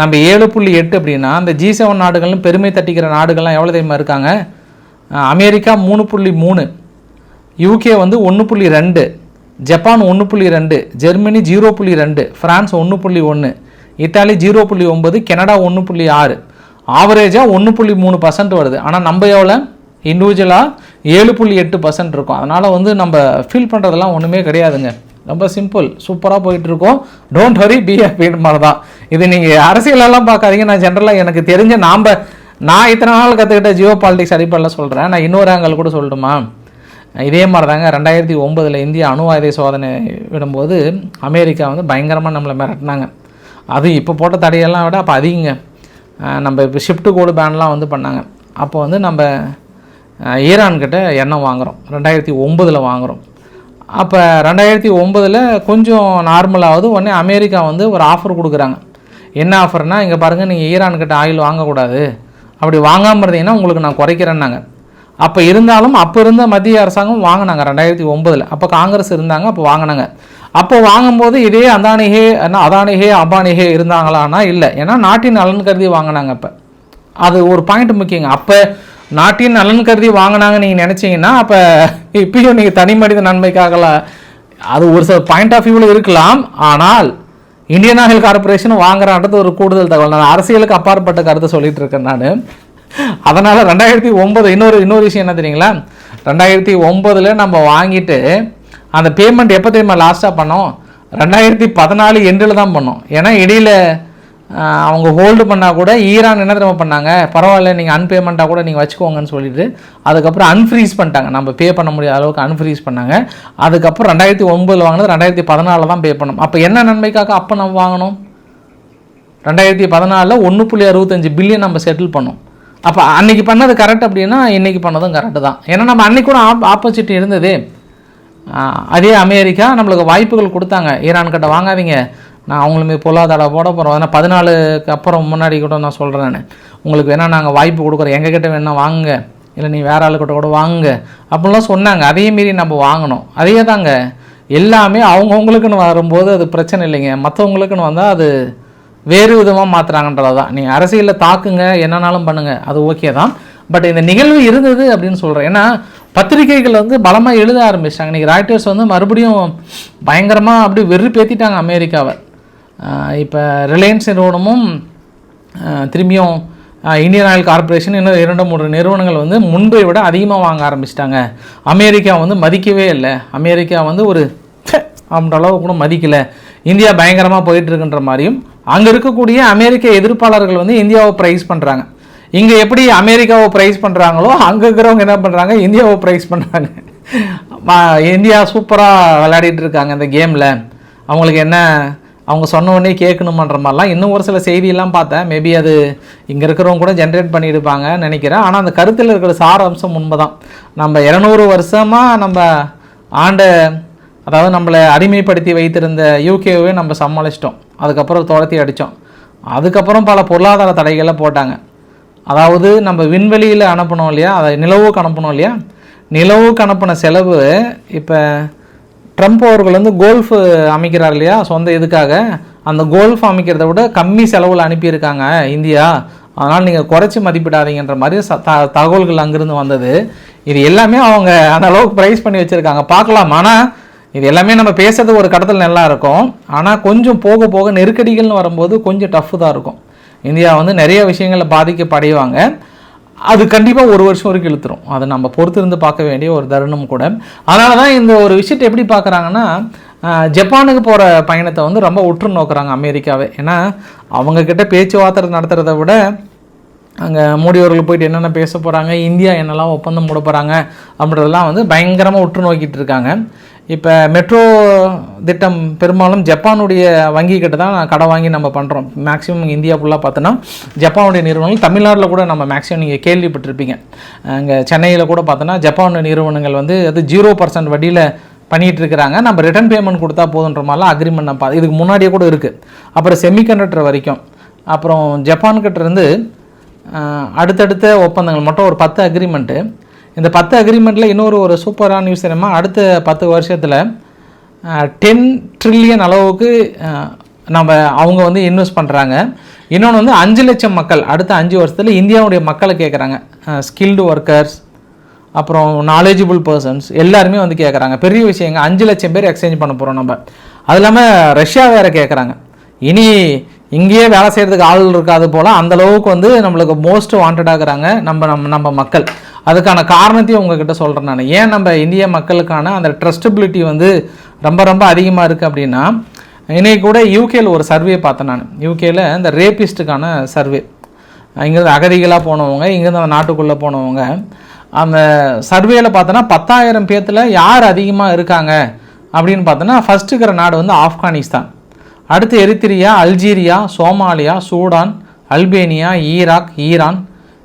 நம்ம ஏழு புள்ளி எட்டு அப்படின்னா அந்த ஜி செவன் நாடுகளும் பெருமை தட்டிக்கிற நாடுகள்லாம் எவ்வளோ தெரியுமா இருக்காங்க? அமெரிக்கா மூணு புள்ளி மூணு யூகே வந்து ஒன்று புள்ளி ரெண்டு ஜப்பான் ஒன்று புள்ளி ரெண்டு ஜெர்மனி ஜீரோ புள்ளி ரெண்டு ஃப்ரான்ஸ் ஒன்று புள்ளி ஒன்று இத்தாலி ஜீரோ புள்ளி ஒம்பது கனடா ஒன்று புள்ளி ஆறு. ஆவரேஜாக ஒன்று புள்ளி மூணு பர்சன்ட் வருது. ஆனால் நம்ம எவ்வளோ இண்டிவிஜுவலாக ஏழு புள்ளி எட்டு பர்சன்ட் இருக்கும். அதனால் வந்து நம்ம ஃபீல் பண்ணுறதெல்லாம் ஒன்றுமே கிடையாதுங்க. ரொம்ப சிம்பிள் சூப்பராக போயிட்டுருக்கோம். டோன்ட் ஹரி பி ஹாப்பின்னு மாதிரி தான். இது நீங்கள் அரசியலெல்லாம் பார்க்காதீங்க. நான் ஜென்ரலாக எனக்கு தெரிஞ்ச நாம் நான் இத்தனை நாள் கற்றுக்கிட்ட ஜியோ பாலிடிக்ஸ் அடிப்படையில் சொல்கிறேன் நான் இன்னொரு ஆங்கல் கூட சொல்லட்டுமா? இதே மாதிரி தாங்க ரெண்டாயிரத்தி ஒம்பதில் இந்தியா அணு ஆயுத சோதனை விடும்போது அமெரிக்கா வந்து பயங்கரமாக நம்மளை மிரட்டினாங்க. அது இப்போ போட்ட தடையெல்லாம் விட அப்போ அதிகங்க. நம்ம இப்போ ஷிஃப்ட் கோடு பேன்லாம் வந்து பண்ணாங்க. அப்போ வந்து நம்ம ஈரான்கிட்ட எண்ணெய் வாங்குகிறோம் ரெண்டாயிரத்தி ஒம்பதில் வாங்குகிறோம் அப்போ ரெண்டாயிரத்தி ஒம்பதில் கொஞ்சம் நார்மலாகுது உடனே அமெரிக்கா வந்து ஒரு ஆஃபர் கொடுக்குறாங்க. என்ன ஆஃபர்னால் இங்கே பாருங்கள் நீங்கள் ஈரான்கிட்ட ஆயில் வாங்கக்கூடாது. அப்படி வாங்காமல் இருந்தீங்கன்னா உங்களுக்கு நான் குறைக்கிறேன்னாங்க. அப்போ இருந்தாலும் அப்போ இருந்த மத்திய அரசாங்கம் வாங்கினாங்க ரெண்டாயிரத்தி ஒம்பதில் அப்போ காங்கிரஸ் இருந்தாங்க அப்போ வாங்கினாங்க. அப்போ வாங்கும்போது இதே அதானிகே என்ன அதானிகே அபானிகே இருந்தாங்களான்னா இல்லை. ஏன்னா நாட்டின் நலன் கருதி வாங்கினாங்க அப்போ அது ஒரு பாயிண்ட் முக்கியங்க. அப்போ நாட்டின் நலன் கருதி வாங்கினாங்கன்னு நீங்கள் நினச்சிங்கன்னா அப்போ இப்பயும் நீங்கள் தனி மனித நன்மைக்காகலாம் அது ஒரு சில பாயிண்ட் ஆஃப் வியூவில் இருக்கலாம். ஆனால் இந்தியன் ஆயில் கார்பரேஷன் வாங்குறான்றது ஒரு கூடுதல் தகவல். நான் அரசியலுக்கு அப்பாற்பட்ட கருத்தை சொல்லிட்டு இருக்கேன் நான். அதனால் ரெண்டாயிரத்தி ஒம்பது இன்னொரு இன்னொரு விஷயம் என்ன தெரியுங்களா? ரெண்டாயிரத்தி ஒம்பதில் நம்ம வாங்கிட்டு அந்த பேமெண்ட் எப்போ தெரியுமா லாஸ்ட்டாக பண்ணோம்? ரெண்டாயிரத்தி பதினாலு எண்டில் தான் பண்ணோம். ஏன்னா இடையில அவங்க ஹோல்டு பண்ணால் கூட ஈரான் என்ன தெரியுமா பண்ணாங்க? பரவாயில்ல நீங்கள் அன்பேமெண்ட்டாக கூட நீங்கள் வச்சுக்கோங்கன்னு சொல்லிட்டு அதுக்கப்புறம் அன்ஃப்ரீஸ் பண்ணிட்டாங்க. நம்ம பே பண்ண முடியாத அளவுக்கு அன்ஃப்ரீஸ் பண்ணாங்க. அதுக்கப்புறம் ரெண்டாயிரத்தி ஒம்பதில் வாங்கினது ரெண்டாயிரத்தி பதினாலில் தான் பே பண்ணோம் அப்போ என்ன நன்மைக்காக அப்போ நம்ம வாங்கணும்? ரெண்டாயிரத்தி பதினாலில் ஒன்று புள்ளி அறுபத்தஞ்சு பில்லியன் நம்ம செட்டில் பண்ணோம். அப்போ அன்றைக்கி பண்ணது கரெக்ட் அப்படின்னா இன்னைக்கு பண்ணதும் கரெக்டு தான். ஏன்னா நம்ம அன்றைக்கூட கூட ஆப் ஆப்போசிட் இருந்தது. அதே அமெரிக்கா நம்மளுக்கு வாய்ப்புகள் கொடுத்தாங்க. ஈரான் கிட்ட வாங்காதீங்க. நான் அவங்களுமே பொருளாதார போட போகிறோம் ஏன்னா பதினாலுக்கு அப்புறம் முன்னாடி கூட நான் சொல்கிறேன் நான். உங்களுக்கு வேணால் நாங்கள் வாய்ப்பு கொடுக்குறோம். எங்கக்கிட்ட வேணால் வாங்குங்க. இல்லை நீ வேறு ஆளுக்கிட்ட கூட வாங்குங்க. அப்படின்லாம் சொன்னாங்க. அதே மீறி நம்ம வாங்கினோம் அதே தாங்க. எல்லாமே அவங்கவுங்களுக்குன்னு வரும்போது அது பிரச்சனை இல்லைங்க. மற்றவங்களுக்குன்னு வந்தால் அது வேறு விதமாக மாற்றுறாங்கன்றது தான் நீங்கள் அரசியலில் தாக்குங்க. என்னன்னாலும் பண்ணுங்கள் அது ஓகே தான். பட் இந்த நிகழ்வு இருந்தது அப்படின்னு சொல்கிறேன் ஏன்னா பத்திரிகைகள் வந்து பலமாக எழுத ஆரம்பிச்சிட்டாங்க. இன்றைக்கி ராய்டர்ஸ் வந்து மறுபடியும் பயங்கரமாக அப்படி வெறி பேத்திட்டாங்க அமெரிக்காவை. இப்போ ரிலையன்ஸ் நிறுவனமும் திரும்பியும் இந்தியன் ஆயில் கார்ப்பரேஷன் இன்னும் இரண்டு மூன்று நிறுவனங்கள் வந்து முன்பை விட அதிகமாக வாங்க ஆரம்பிச்சிட்டாங்க. அமெரிக்கா வந்து மதிக்கவே இல்லை. அமெரிக்கா வந்து ஒரு அப்படின்ற அளவு கூட மதிக்கலை. இந்தியா பயங்கரமாக போயிட்டுருக்குன்ற மாதிரியும் அங்கே இருக்கக்கூடிய அமெரிக்க எதிர்ப்பாளர்கள் வந்து இந்தியாவை ப்ரைஸ் பண்ணுறாங்க இங்கே எப்படி அமெரிக்காவை ப்ரைஸ் பண்ணுறாங்களோ அங்கே இருக்கிறவங்க என்ன பண்ணுறாங்க இந்தியாவை ப்ரைஸ் பண்ணுறாங்க இந்தியா சூப்பராக விளையாடிட்டு இருக்காங்க இந்த கேமில் அவங்களுக்கு என்ன அவங்க சொன்ன உடனே கேட்கணுமன்ற மாதிரிலாம் இன்னும் ஒரு சில செய்தியெல்லாம் பார்த்தேன். மேபி அது இங்கே இருக்கிறவங்க கூட ஜென்ரேட் பண்ணியிருப்பாங்க நினைக்கிறேன். ஆனால் அந்த கருத்தில் இருக்கிற சார அம்சம் உண்மைதான். நம்ம இரநூறு வருஷமாக நம்ம ஆண்ட அதாவது நம்மளை அடிமைப்படுத்தி வைத்திருந்த யூகேவே நம்ம சமாளிச்சிட்டோம். அதுக்கப்புறம் துரத்தி அடித்தோம். அதுக்கப்புறம் பல பொருளாதார தடைகளை போட்டாங்க. அதாவது நம்ம விண்வெளியில் அனுப்பணும் இல்லையா? அதை நிலவுக்கு அனுப்பணும் இல்லையா? நிலவுக்கு அனுப்பின செலவு இப்போ ட்ரம்ப் அவர்கள் வந்து கோல்ஃப் அமைக்கிறார் இல்லையா? சொந்த இதுக்காக அந்த கோல்ஃப் அமைக்கிறத விட கம்மி செலவில் அனுப்பியிருக்காங்க இந்தியா. அதனால் நீங்கள் குறைச்சி மதிப்பிடாதீங்கன்ற மாதிரி ச த தகவல்கள் அங்கேருந்து வந்தது. இது எல்லாமே அவங்க அந்த அளவுக்கு ப்ரைஸ் பண்ணி வச்சுருக்காங்க. பார்க்கலாம். ஆனால் இது எல்லாமே நம்ம பேசுறது ஒரு கடத்தில் நல்லா இருக்கும். ஆனால் கொஞ்சம் போக போக நெருக்கடிகள்னு வரும்போது கொஞ்சம் டஃப் தான் இருக்கும். இந்தியா வந்து நிறைய விஷயங்களில் பாதிக்கப்படைவாங்க அது கண்டிப்பாக ஒரு வருஷம் வரைக்கும் இழுத்துரும். அதை நம்ம பொறுத்திருந்து பார்க்க வேண்டிய ஒரு தருணம் கூட. அதனால தான் இந்த ஒரு விஷயத்தை எப்படி பார்க்குறாங்கன்னா ஜப்பானுக்கு போகிற பயணத்தை வந்து ரொம்ப உற்று நோக்குறாங்க அமெரிக்காவே. ஏன்னா அவங்கக்கிட்ட பேச்சுவார்த்தை நடத்துகிறத விட அங்கே மோடி அவர்கள் போயிட்டு என்னென்ன பேச போகிறாங்க இந்தியா என்னெல்லாம் ஒப்பந்தம் போட போகிறாங்க அப்படின்றதெல்லாம் வந்து பயங்கரமாக உற்று நோக்கிட்டு இருக்காங்க. இப்போ மெட்ரோ திட்டம் பெரும்பாலும் ஜப்பானுடைய வங்கி கிட்ட தான் கடை வாங்கி நம்ம பண்ணுறோம் மேக்ஸிமம் இந்தியா ஃபுல்லாக பார்த்தோன்னா ஜப்பானுடைய நிறுவனங்கள் தமிழ்நாட்டில் கூட நம்ம மேக்ஸிமம் நீங்கள் கேள்விப்பட்டிருப்பீங்க. அங்கே சென்னையில் கூட பார்த்தோன்னா ஜப்பான் நிறுவனங்கள் வந்து அது ஜீரோ பர்சன்ட் வட்டியில் பண்ணிகிட்டு இருக்கிறாங்க. நம்ம ரிட்டர்ன் பேமெண்ட் கொடுத்தா போதுன்ற மாதிரிலாம் அக்ரிமெண்ட் நம்ம இதுக்கு முன்னாடியே கூட இருக்குது அப்புறம் செமிகண்டக்டர் வரைக்கும். அப்புறம் ஜப்பான்கிட்ட இருந்து அடுத்தடுத்த ஒப்பந்தங்கள் மட்டும் ஒரு பத்து அக்ரிமெண்ட்டு இந்த பத்து அக்ரிமெண்ட்டில் இன்னொரு ஒரு சூப்பரான நியூஸ் என்னமா அடுத்த பத்து வருஷத்தில் டென் ட்ரில்லியன் அளவுக்கு நம்ம அவங்க வந்து இன்வெஸ்ட் பண்ணுறாங்க இன்னொன்று வந்து அஞ்சு லட்சம் மக்கள் அடுத்த அஞ்சு வருஷத்தில் இந்தியாவுடைய மக்களை கேட்குறாங்க ஸ்கில்டு ஒர்க்கர்ஸ் அப்புறம் நாலேஜபிள் பர்சன்ஸ் எல்லாருமே வந்து கேட்குறாங்க பெரிய விஷயங்க அஞ்சு லட்சம் பேர் எக்ஸ்சேஞ்ச் பண்ண போகிறோம் நம்ம. அது இல்லாமல் ரஷ்யா வேறு கேட்குறாங்க இனி இங்கேயே வேலை செய்கிறதுக்கு ஆள் இருக்காது போல் அந்த அளவுக்கு வந்து நம்மளுக்கு மோஸ்ட் வாண்டடாகிறாங்க நம்ம நம்ம நம்ம மக்கள். அதுக்கான காரணத்தையும் உங்ககிட்ட சொல்கிறேன் நான். ஏன் நம்ம இந்திய மக்களுக்கான அந்த ட்ரஸ்டபிலிட்டி வந்து ரொம்ப ரொம்ப அதிகமாக இருக்குது அப்படின்னா இன்னைக்கு கூட யூகேயில் ஒரு சர்வே பார்த்தேன் நான். யூகேயில் இந்த ரேபிஸ்ட்டுக்கான சர்வே இங்கேருந்து அகதிகளாக போனவங்க இங்கேருந்து அந்த நாட்டுக்குள்ளே போனவங்க அந்த சர்வேயில் பார்த்தோன்னா பத்தாயிரம் பேர்த்தில் யார் அதிகமாக இருக்காங்க அப்படின்னு பார்த்தோன்னா ஃபர்ஸ்ட் இருக்கிற நாடு வந்து ஆப்கானிஸ்தான். அடுத்து Eritrea Algeria Somalia Sudan Albania Iraq Iran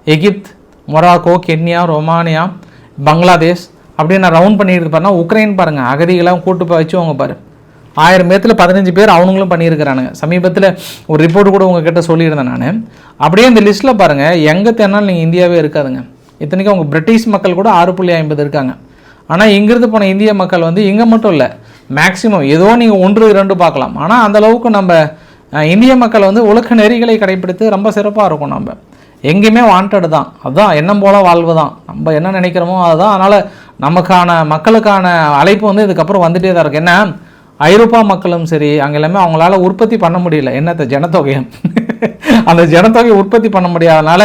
Egypt Morocco Kenya Romania Bangladesh அப்படின்னு நான் ரவுண்ட் பண்ணிட்டு பாருன்னா உக்ரைன் பாருங்கள் அகதிகளாக கூட்டு போய் வச்சுவங்க பாரு. ஆயிரம் பேர்த்தில் பதினஞ்சு பேர் அவனுங்களும் பண்ணியிருக்கிறானுங்க. சமீபத்தில் ஒரு ரிப்போர்ட் கூட உங்ககிட்ட சொல்லியிருந்தேன் நான். அப்படியே இந்த லிஸ்ட்டில் பாருங்கள் எங்கே தேனாலும் நீங்கள் இந்தியாவே இருக்காதுங்க. இத்தனைக்கும் அவங்க பிரிட்டிஷ் மக்கள் கூட ஆறு புள்ளி ஐம்பது இருக்காங்க. ஆனால் இங்கிருந்து போன இந்திய மக்கள் வந்து இங்கே மட்டும் இல்லை மேக்ஸிமம் ஏதோ நீங்கள் ஒன்று இரண்டு பார்க்கலாம். ஆனால் அந்தளவுக்கு நம்ம இந்திய மக்கள் வந்து உலக நெறிகளை கடைப்பிடித்து ரொம்ப சிறப்பாக இருக்கும் நம்ம. எங்கேயுமே வாண்டட் தான். அதுதான் எண்ணம் போல வாழ்வு தான். நம்ம என்ன நினைக்கிறோமோ அதுதான். அதனால் நமக்கான மக்களுக்கான அழைப்பு வந்து இதுக்கப்புறம் வந்துட்டே தான் இருக்குது என்ன? ஐரோப்பா மக்களும் சரி அங்கே எல்லாமே அவங்களால உற்பத்தி பண்ண முடியல. என்னத்த ஜனத்தொகையை? அந்த ஜனத்தொகையை உற்பத்தி பண்ண முடியாதனால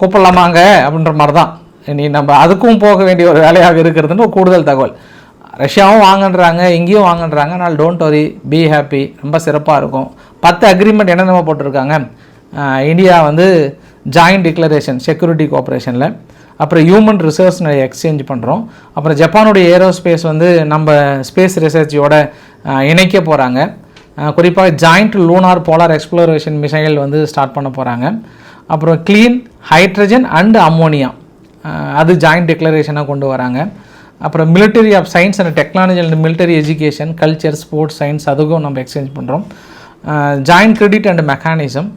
கூப்பிடலாமாங்க அப்படின்ற மாதிரி தான் நீ நம்ம அதுக்கும் போக வேண்டிய ஒரு வேலையாக இருக்கிறதுன்னு ஒரு கூடுதல் தகவல். ரஷ்யாவும் வாங்கன்றாங்க இங்கேயும் வாங்கன்றாங்க. ஆனால் டோன்ட் வரி பி ஹாப்பி ரொம்ப சிறப்பாக இருக்கும். பத்து அக்ரிமெண்ட் என்னென்ன போட்டிருக்காங்க. இந்தியா வந்து ஜாயிண்ட் டிக்ளரேஷன் செக்யூரிட்டி கோஆப்ரேஷனில் அப்புறம் ஹியூமன் ரிசோர்ஸ் நிறைய எக்ஸ்சேஞ்ச் பண்ணுறோம் அப்புறம் ஜப்பானுடைய ஏரோஸ்பேஸ் வந்து நம்ம ஸ்பேஸ் ரிசர்ச்சோட இணைக்க போகிறாங்க குறிப்பாக joint lunar polar exploration mission வந்து ஸ்டார்ட் பண்ண போகிறாங்க அப்புறம் க்ளீன் ஹைட்ரஜன் அண்ட் அம்மோனியா அது ஜாயிண்ட் டிக்ளரேஷனாக கொண்டு வராங்க. அப்புறம் military of science and technology and military education culture sports science அதுக்கும் நம்ம எக்ஸ்சேஞ்ச் பண்ணுறோம் ஜாயிண்ட் கிரெடிட் அண்ட் மெக்கானிசம்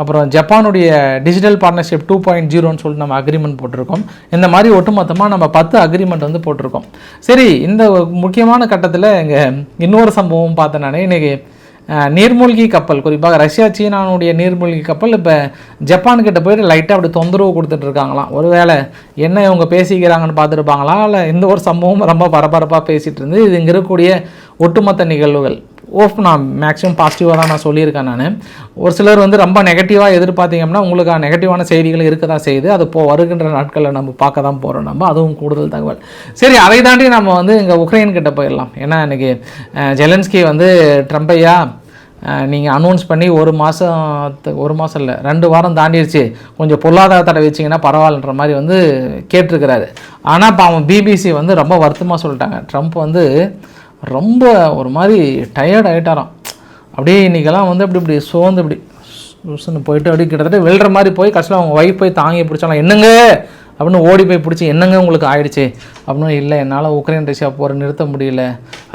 அப்புறம் ஜப்பானுடைய டிஜிட்டல் பார்ட்னர்ஷிப் டூ பாயிண்ட் ஜீரோன்னு சொல்லிட்டு நம்ம அக்ரிமெண்ட் போட்டிருக்கோம். இந்த மாதிரி ஒட்டுமொத்தமாக நம்ம பத்து அக்ரிமெண்ட் வந்து போட்டிருக்கோம். சரி இந்த முக்கியமான கட்டத்தில் இங்கே இன்னொரு சம்பவம் பார்த்தேன் நான். நீர்மூழ்கி கப்பல் குறிப்பாக ரஷ்யா சீனானுடைய நீர்மூழ்கி கப்பல் இப்போ ஜப்பான்கிட்ட போயிட்டு லைட்டாக அப்படி தொந்தரவு கொடுத்துட்ருக்காங்களாம் ஒருவேளை என்ன இவங்க பேசிக்கிறாங்கன்னு பார்த்துருப்பாங்களா இல்லை இந்த ஒரு சம்பவம் ரொம்ப பரபரப்பாக பேசிகிட்டு இருந்து இது இங்கே இருக்கக்கூடிய ஒட்டுமொத்த நிகழ்வுகள். ஓஃப் நான் மேக்ஸிமம் பாசிட்டிவாக தான் நான் சொல்லியிருக்கேன் நான். ஒரு சிலர் வந்து ரொம்ப நெகட்டிவாக எதிர்பார்த்தீங்கன்னா உங்களுக்கு நெகட்டிவான செய்திகள் இருக்க தான் செய்யுது. அது போ வருகின்ற நாட்களில் நம்ம பார்க்க தான் போகிறோம் நம்ம. அதுவும் கூடுதல் தகவல். சரி அதை தாண்டி நம்ம வந்து இங்கே உக்ரைன் கிட்ட போயிடலாம். ஏன்னா இன்னைக்கு ஜெலன்ஸ்கி வந்து ட்ரம்பையா நீங்கள் அனௌன்ஸ் பண்ணி ஒரு மாதம் ஒரு மாதம் இல்லை ரெண்டு வாரம் தாண்டிடுச்சு கொஞ்சம் பொருளாதார தடை வச்சிங்கன்னா பரவாயில்லன்ற மாதிரி வந்து கேட்டிருக்கிறாரு. ஆனால் இப்போ அவன் பிபிசி வந்து ரொம்ப வருத்தமாக சொல்லிட்டாங்க. ட்ரம்ப் வந்து ரொம்ப ஒரு மாதிரி டயர்ட் ஆகிட்டாராம் அப்படியே இன்றைக்கெல்லாம் வந்து அப்படி இப்படி சோர்ந்து இப்படி சுசுன்னு போயிட்டு அப்படியே கிட்டத்தட்ட வெல்ற மாதிரி போய் கடைசியில் அவங்க ஒய்ஃப் போய் தாங்கி பிடிச்சாலாம் என்னங்க? அப்படின்னு ஓடி போய் பிடிச்சி என்னங்க உங்களுக்கு ஆயிடுச்சு? அப்படின்னு இல்லை என்னால் உக்ரைன் ரஷ்யா போகிற நிறுத்த முடியல.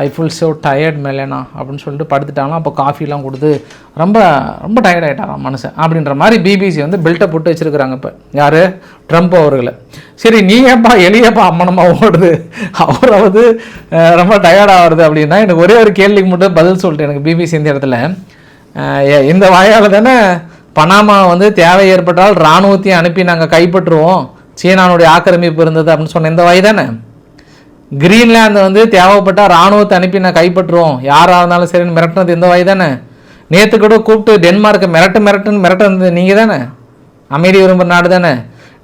ஐ ஃபுல் ஷோ டயர்ட் மேலேனா அப்படின்னு சொல்லிட்டு படுத்துட்டாங்களாம் அப்போ காஃபிலாம் கொடுத்து ரொம்ப ரொம்ப டயர்ட் ஆகிட்டாராம் மனுஷன் அப்படின்ற மாதிரி பிபிசி வந்து பில்ட்டை போட்டு வச்சுருக்குறாங்க இப்போ. யார்? ட்ரம்ப் அவர்களை. சரி நீ ஏப்பா எளியப்பா அம்மனமாக ஓடுது? அவராவது ரொம்ப டயர்ட் ஆகுறது அப்படின்னா எனக்கு ஒரே ஒரு கேள்விக்கு மட்டும் பதில் சொல்லிட்டு எனக்கு பிபிசி இந்த இடத்துல. இந்த வாயால் தானே பனாமா வந்து தேவை ஏற்பட்டால் இராணுவத்தையும் அனுப்பி நாங்கள் கைப்பற்றுவோம். சீனானுடைய ஆக்கிரமிப்பு இருந்தது அப்படின்னு சொன்ன இந்த வாய் தானே? கிரீன்லாந்து வந்து தேவைப்பட்டால் இராணுவத்தை அனுப்பி நான் கைப்பற்றுவோம். யாராக இருந்தாலும் சரின்னு மிரட்டினது இந்த வாய் தானே? நேற்று கூட கூப்பிட்டு டென்மார்க்கை மிரட்டு மிரட்டுன்னு மிரட்டுனது நீங்கள் தானே? அமைதி விரும்புகிற நாடு தானே?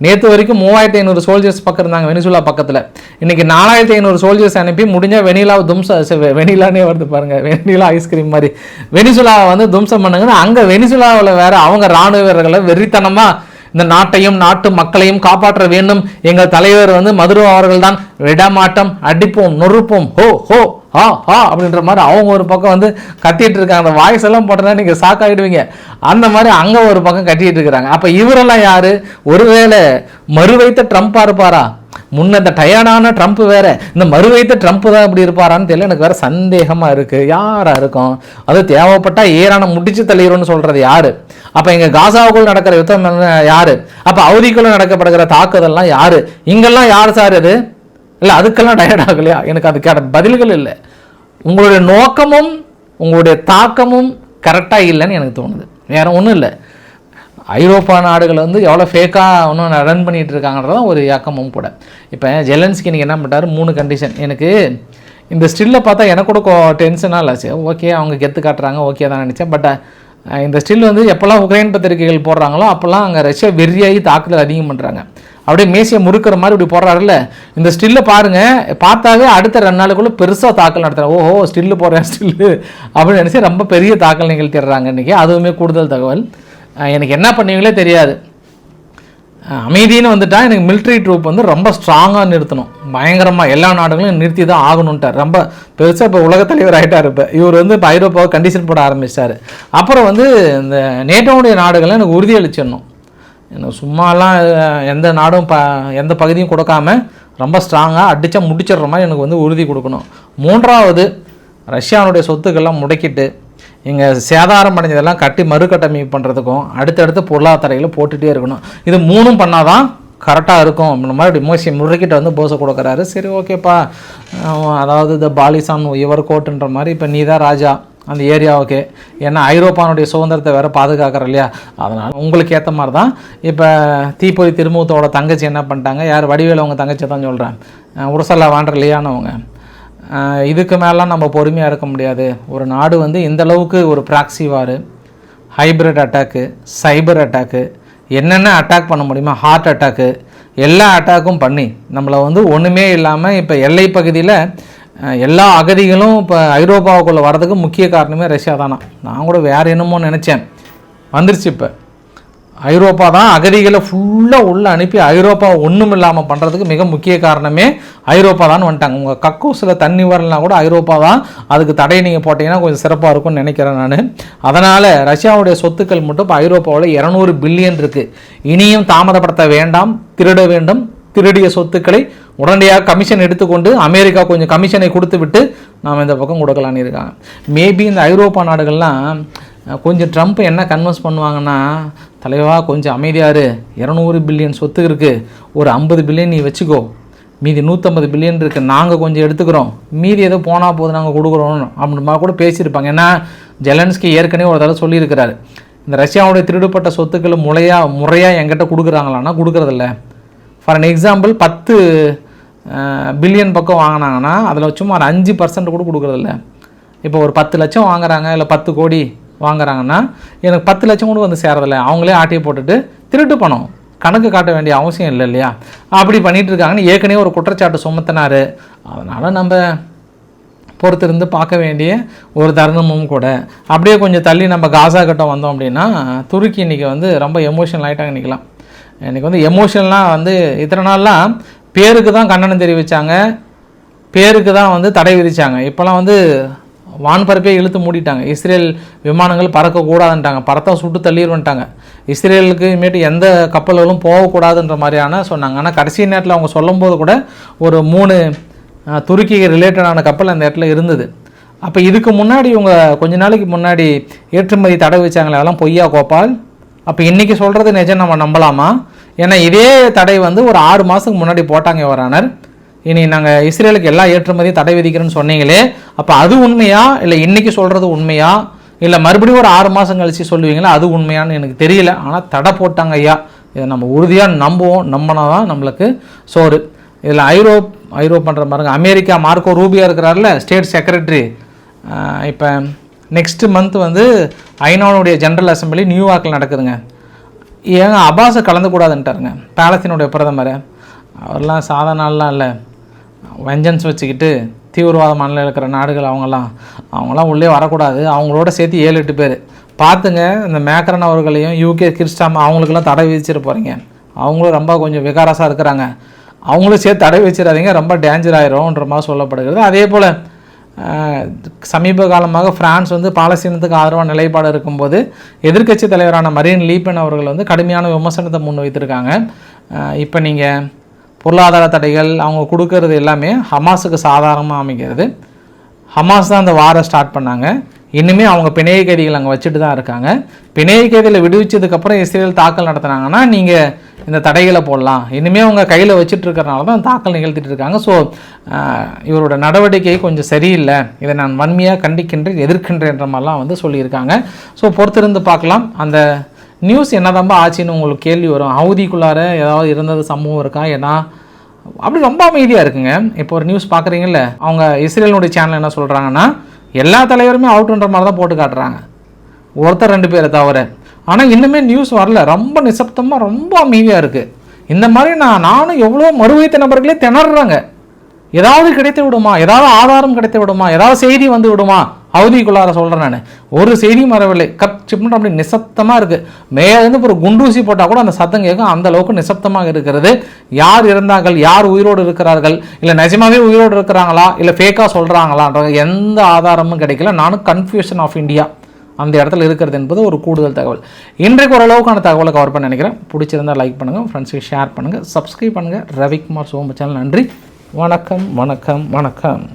நேற்று வரைக்கும் மூவாயிரத்தி ஐநூறு சோல்ஜர்ஸ் பக்கம் இருந்தாங்க வெனிசுலா பக்கத்தில். இன்றைக்கி நாலாயிரத்தி ஐநூறு சோல்ஜர்ஸ் அனுப்பி முடிஞ்சால் வெனிலாவை தும்ச வெனிலானே வருது பாருங்கள் வெனிலா ஐஸ்கிரீம் மாதிரி. வெனிசுலாவை வந்து தும்சம் பண்ணுங்கன்னா அங்கே வெனிசுலாவில் வேறு அவங்க ராணுவ வீரர்களை வெறித்தனமாக இந்த நாட்டையும் நாட்டு மக்களையும் காப்பாற்ற வேண்டும். எங்கள் தலைவர் வந்து மதுரோ அவர்கள் தான் விடமாட்டம் அடிப்போம் நொறுப்போம். ஹோ ஹோ ஆ ஹா அப்படின்ற மாதிரி அவங்க ஒரு பக்கம் வந்து கத்திட்டு இருக்காங்க. அந்த வாய்ஸ் எல்லாம் போட்டோன்னா நீங்க ஷாக் அந்த மாதிரி அங்க ஒரு பக்கம் கட்டிட்டு இருக்கிறாங்க. அப்ப இவரெல்லாம் யாரு? ஒருவேளை மறுவைத்த ட்ரம்ப்பா இருப்பாரா? முன்ன இந்த டயர்டான ட்ரம்ப் வேற இந்த மறுவைத்த ட்ரம்ப் தான் இப்படி இருப்பாரான்னு தெரியல. எனக்கு வேற சந்தேகமா இருக்கு. யாரா இருக்கும்? அது தேவைப்பட்டா ஈரானை முடிச்சு தள்ளிடும்னு சொல்றது யாரு? அப்ப இங்க காசாவுக்குள் நடக்கிற யுத்தம் யார் யாரு? அப்ப அவதிக்குள்ள நடக்கப்படுகிற தாக்குதல்லாம் யாரு? இங்கெல்லாம் யார் சார் இது இல்ல அதுக்கெல்லாம் டயர்ட் ஆகலையா? எனக்கு அதுக்கான பதில்கள் இல்லை. உங்களுடைய நோக்கமும் உங்களுடைய தாக்கமும் கரெக்டாக இல்லைன்னு எனக்கு தோணுது. வேற ஒன்றும் இல்லை. ஐரோப்பா நாடுகள் வந்து எவ்வளோ ஃபேக்காக இன்னும் ரன் பண்ணிகிட்டு இருக்காங்கன்றதும் ஒரு இயக்கமும் கூட. இப்போ ஜெலன்ஸ்கி இன்றைக்கி என்ன பண்ணிட்டாரு? மூணு கண்டிஷன் எனக்கு இந்த ஸ்டில்லை பார்த்தா எனக்கு கூட டென்ஷனாக இல்லாச்சு ஓகே அவங்க கெத்து காட்டுறாங்க ஓகே தான் நினச்சேன். பட் இந்த ஸ்டில் வந்து எப்போல்லாம் உக்ரைன் பத்திரிகைகள் போடுறாங்களோ அப்போல்லாம் அங்கே ரஷ்யா வெறியாகி தாக்குதல் அதிகம் பண்ணுறாங்க அப்படியே மேசியை முறுக்கிற மாதிரி இப்படி போடுறாருல்ல. இந்த ஸ்டில்லை பாருங்கள் பார்த்தாவே அடுத்த ரெண்டு நாளுக்குள்ளே பெருசாக தாக்கல் நடத்துறாங்க. ஓஹோ ஸ்டில்லு போடுறேன் ஸ்டில்லு அப்படின்னு நினச்சி ரொம்ப பெரிய தாக்கல் நிகழ்த்திடுறாங்க இன்றைக்கி அதுவுமே கூடுதல் தகவல். எனக்கு என்ன பண்ணுவீங்களே தெரியாது. அமைதின்னு வந்துட்டால் எனக்கு மிலிட்ரி ட்ரூப் வந்து ரொம்ப ஸ்ட்ராங்காக நிறுத்தணும். பயங்கரமாக எல்லா நாடுகளையும் நிறுத்தி தான் ஆகணுன்ட்டார் ரொம்ப பெருசாக இப்போ உலகத் தலைவர் ஆகிட்டார் இப்போ. இவர் வந்து இப்போ ஐரோப்பாவை கண்டிஷன் போட ஆரம்பிச்சிட்டாரு அப்புறம் வந்து இந்த நேட்டோவுடைய நாடுகளை எனக்கு உறுதியளிச்சிடணும். எனக்கு சும்மாலாம் எந்த நாடும் ப எந்த பகுதியும் கொடுக்காம ரொம்ப ஸ்ட்ராங்காக அடித்தா முடிச்சிடுற மாதிரி எனக்கு வந்து உறுதி கொடுக்கணும். மூன்றாவது ரஷ்யாவுடைய சொத்துக்கள்லாம் முடக்கிட்டு இங்கே சேதாரம் அடைஞ்சதெல்லாம் கட்டி மறுகட்டமைப்பு பண்ணுறதுக்கும் அடுத்தடுத்து பொருளாதாரையில் போட்டுகிட்டே இருக்கணும். இது மூணும் பண்ணால் தான் கரெக்டாக இருக்கும். இந்த மாதிரி மோசி முறைக்கிட்ட வந்து போஸை கொடுக்குறாரு. சரி ஓகேப்பா. அதாவது இந்த பாலிசான் இவர் கோட்டுன்ற மாதிரி இப்போ நீ தான் ராஜா. அந்த ஏரியாவுக்கு. ஏன்னா ஐரோப்பானுடைய சுதந்திரத்தை வேறு பாதுகாக்கிற இல்லையா? அதனால் உங்களுக்கு ஏற்ற மாதிரி தான் இப்போ தீப்பொறி திருமுகத்தோட தங்கச்சி என்ன பண்ணிட்டாங்க? யார் வடிவேல் அவங்க தங்கச்சி தான் சொல்கிறேன் உரசல்லா வாண்டர் இல்லையானவங்க இதுக்கு மேலாம் நம்ம பொறுமையாக இருக்க முடியாது. ஒரு நாடு வந்து இந்தளவுக்கு ஒரு proxy war hybrid attack cyber attack என்னென்ன அட்டாக் பண்ண முடியுமோ ஹார்ட் அட்டாக்கு எல்லா அட்டாக்கும் பண்ணி நம்மளை வந்து ஒன்றுமே இல்லாமல் இப்போ எல்லை பகுதியில் எல்லா அகதிகளும் இப்போ ஐரோப்பாவுக்குள்ளே வர்றதுக்கு முக்கிய காரணமே ரஷ்யா தானா? நான் கூட வேறு என்னமோ நினச்சேன். வந்துருச்சு இப்போ. ஐரோப்பா தான் அகதிகளை ஃபுல்லாக உள்ளே அனுப்பி ஐரோப்பா ஒன்றும் இல்லாமல் பண்ணுறதுக்கு மிக முக்கிய காரணமே ஐரோப்பா தான் வந்துட்டாங்க. உங்கள் கக்கூஸில் தண்ணி வரலனா கூட ஐரோப்பா தான் அதுக்கு தடை நீங்கள் போட்டிங்கன்னா கொஞ்சம் சிறப்பாக இருக்கும்னு நினைக்கிறேன் நான். அதனால் ரஷ்யாவுடைய சொத்துக்கள் மட்டும் இப்போ ஐரோப்பாவில் இரநூறு பில்லியன் இருக்குது இனியும் தாமதப்படுத்த வேண்டாம் திருட வேண்டும். திருடிய சொத்துக்களை உடனடியாக கமிஷன் எடுத்துக்கொண்டு அமெரிக்கா கொஞ்சம் கமிஷனை கொடுத்து விட்டு நாம் இந்த பக்கம் கொடுக்கலான்னு இருக்காங்க. மேபி இந்த ஐரோப்பா நாடுகள்லாம் கொஞ்சம் ட்ரம்ப் என்ன கன்வின்ஸ் பண்ணுவாங்கன்னா தலைவா கொஞ்சம் அமைதியாரு இரநூறு பில்லியன் சொத்து இருக்குது ஒரு ஐம்பது பில்லியன் நீ வச்சுக்கோ. மீதி நூற்றம்பது பில்லியன் இருக்குது நாங்கள் கொஞ்சம் எடுத்துக்கிறோம். மீதி ஏதோ போனால் போது நாங்கள் கொடுக்குறோம் அப்படி மாதிரி கூட பேசியிருப்பாங்க. ஏன்னா ஜெலன்ஸ்கி ஏற்கனவே ஒரு தடவை சொல்லியிருக்கிறாரு. இந்த ரஷ்யாவுடைய திருடுப்பட்ட சொத்துக்களை முறையாக முறையாக எங்கிட்ட கொடுக்குறாங்களான்னா கொடுக்குறதில்ல. ஃபார் அன் எக்ஸாம்பிள் பத்து பில்லியன் பக்கம் வாங்கினாங்கன்னா அதில் சும்மா ஒரு அஞ்சு பர்சன்ட் கூட கொடுக்குறதில்ல. இப்போ ஒரு பத்து லட்சம் வாங்குறாங்க இல்லை பத்து கோடி வாங்குறாங்கன்னா எனக்கு பத்து லட்சம் கூட வந்து சேரதில்லை. அவங்களே ஆட்டியை போட்டுட்டு திருட்டு பணம். கணக்கு காட்ட வேண்டிய அவசியம் இல்லை இல்லையா? அப்படி பண்ணிகிட்டு இருக்காங்கன்னு ஏற்கனவே ஒரு குற்றச்சாட்டு சுமத்தினார். அதனால் நம்ம பொறுத்திருந்து பார்க்க வேண்டிய ஒரு தருணமும் கூட. அப்படியே கொஞ்சம் தள்ளி நம்ம காசா கட்டம் வந்தோம் அப்படின்னா துருக்கி இன்றைக்கி வந்து ரொம்ப எமோஷனல் ஆகிட்டாங்க நிற்கலாம் இன்றைக்கி வந்து எமோஷனலாக வந்து இத்தனை நாள்லாம் பேருக்கு தான் கண்டனம் தெரிவித்தாங்க பேருக்கு தான் வந்து தடை விதித்தாங்க இப்போலாம் வந்து வான்பரப்பே இழுத்து மூடிட்டாங்க. இஸ்ரேல் விமானங்கள் பறக்கக்கூடாதுன்ட்டாங்க. பறத்தா சுட்டு தள்ளிடுவன்ட்டாங்க இஸ்ரேலுக்கு இனிமேட்டு எந்த கப்பல்களும் போகக்கூடாதுன்ற மாதிரியான சொன்னாங்க. ஆனால் கடைசி நேரத்தில் அவங்க சொல்லும்போது கூட ஒரு மூணு துருக்கி ரிலேட்டடான கப்பல் அந்த இடத்துல இருந்தது. அப்போ இதுக்கு முன்னாடி இவங்க கொஞ்ச நாளைக்கு முன்னாடி ஏற்றுமதி தடை வச்சாங்களே அதெல்லாம் பொய்யா கோபால்? அப்போ இன்றைக்கி சொல்கிறது நிஜம் நம்ம நம்பலாமா? ஏன்னா இதே தடை வந்து ஒரு ஆறு மாதத்துக்கு முன்னாடி போட்டாங்க யுவரானர் இனி நாங்கள் இஸ்ரேலுக்கு எல்லா ஏற்றுமதியும் தடை விதிக்கிறோன்னு சொன்னீங்களே அப்போ அது உண்மையா? இல்லை இன்னைக்கு சொல்கிறது உண்மையா? இல்லை மறுபடியும் ஒரு ஆறு மாதம் கழிச்சு சொல்லுவீங்களா? அது உண்மையான்னு எனக்கு தெரியல. ஆனால் தடை போட்டாங்க ஐயா. இதை நம்ம உறுதியாக நம்புவோம் நம்பினா தான் நம்மளுக்கு சோறு. இதில் ஐரோப் ஐரோப்பான்ற பாருங்க. அமெரிக்கா மார்க்கோ ரூபியா இருக்கிறார்ல ஸ்டேட் செக்ரட்டரி. இப்போ நெக்ஸ்ட் மந்த் வந்து ஐநாவுடைய ஜென்ரல் அசம்பிளி நியூயார்க்கில் நடக்குதுங்க. ஏங்க அபாசை கலந்துக்கூடாதுன்ட்டாருங்க பேலஸ்தீனுடைய பிரதமர். அவர்லாம் சாதாரண இல்லை. வெஞ்சன்ஸ் வச்சுக்கிட்டு தீவிரவாத மனநிலையில் இருக்கிற நாடுகள் அவங்கெல்லாம் அவங்களாம் உள்ளே வரக்கூடாது. அவங்களோட சேர்த்து ஏழு எட்டு பேர். பார்த்துங்க இந்த மேக்ரன் அவர்களையும் யூகே கிறிஸ்டாம் அவங்களுக்கெல்லாம் தடை விதிச்சிட்டு போகிறீங்க அவங்களும் ரொம்ப கொஞ்சம் விகாரஸாக இருக்கிறாங்க. அவங்களும் சேர்த்து தடை வச்சிடாதீங்க ரொம்ப டேஞ்சர் ஆயிரும்ன்ற மாதிரி சொல்லப்படுகிறது. அதே போல் சமீப காலமாக ஃப்ரான்ஸ் வந்து பாலஸ்தீனத்துக்கு ஆதரவான நிலைப்பாடு இருக்கும்போது எதிர்க்கட்சி தலைவரான மரீன் லீபன் அவர்கள் வந்து கடுமையான விமர்சனத்தை முன் வைத்திருக்காங்க இப்போ நீங்கள் பொருளாதார தடைகள் அவங்க கொடுக்கறது எல்லாமே ஹமாஸுக்கு சாதாரணமாக அமைக்கிறது ஹமாஸ் தான் அந்த வாரை ஸ்டார்ட் பண்ணாங்க. இன்னுமே அவங்க பிணைய கைதிகள் அங்கே வச்சுட்டு தான் இருக்காங்க. பிணைய கைதியில் விடுவிச்சதுக்கப்புறம் இஸ்ரேல் தாக்கல் நடத்துனாங்கன்னா நீங்கள் இந்த தடைகளை போடலாம். இனிமேல் அவங்க கையில் வச்சுட்டு இருக்கிறனால தான் தாக்கல் நிகழ்த்திட்டு இருக்காங்க. ஸோ இவரோட நடவடிக்கை கொஞ்சம் சரியில்லை. இதை நான் வன்மையாக கண்டிக்கின்றேன் எதிர்க்கின்றேன்ற மாதிரிலாம் வந்து சொல்லியிருக்காங்க. ஸோ பொறுத்திருந்து பார்க்கலாம். அந்த நியூஸ் என்னதான்பா ஆச்சுன்னு உங்களுக்கு கேள்வி வரும். அவதிக்குள்ளார ஏதாவது இருந்தது சம்பவம் இருக்கா ஏன்னா அப்படி ரொம்ப அமைதியாக இருக்குங்க. இப்போ ஒரு நியூஸ் பார்க்குறீங்கல்ல அவங்க இஸ்ரேலினுடைய சேனல் என்ன சொல்கிறாங்கன்னா எல்லா தலைவருமே அவுட்டுன்ற மாதிரி தான் போட்டு காட்டுறாங்க. ஒருத்தர் ரெண்டு பேரை தவிர. ஆனால் இன்னுமே நியூஸ் வரல. ரொம்ப நிசப்தமாக ரொம்ப அமைதியாக இருக்குது இந்த மாதிரி நான் நானும் எவ்வளோ மறுவைத்த நபர்களே திணறாங்க ஏதாவது கிடைத்து விடுமா? ஏதாவது ஆதாரம் கிடைத்து விடுமா? ஏதாவது செய்தி வந்து விடுமா? அவதிக்குள்ளார சொல்கிறேன் நான். ஒரு செய்தியும் வரவில்லை. கப் சிப்னு அப்படி நிசப்தமாக இருக்குது மேலேருந்து ஒரு குண்டூசி போட்டால் கூட அந்த சத்தம் கேட்கும் அந்த அளவுக்கு நிசப்தமாக இருக்கிறது. யார் இருந்தார்கள் யார் உயிரோடு இருக்கிறார்கள்? இல்லை நிஜமாவே உயிரோடு இருக்கிறாங்களா? இல்லை ஃபேக்காக சொல்கிறாங்களான்ற எந்த ஆதாரமும் கிடைக்கல. நானும் கன்ஃபியூஷன் ஆஃப் இந்தியா அந்த இடத்துல இருக்கிறது என்பது ஒரு கூடுதல் தகவல். இன்றைக்கு ஓரளவுக்கான தகவலை கவர் பண்ண நினைக்கிறேன். பிடிச்சிருந்தா லைக் பண்ணுங்கள் ஃப்ரெண்ட்ஸுக்கு ஷேர் பண்ணுங்கள் சப்ஸ்கிரைப் பண்ணுங்கள் ரவிக்குமார் சோம சேனல் நன்றி. வணக்கம் வணக்கம் வணக்கம்.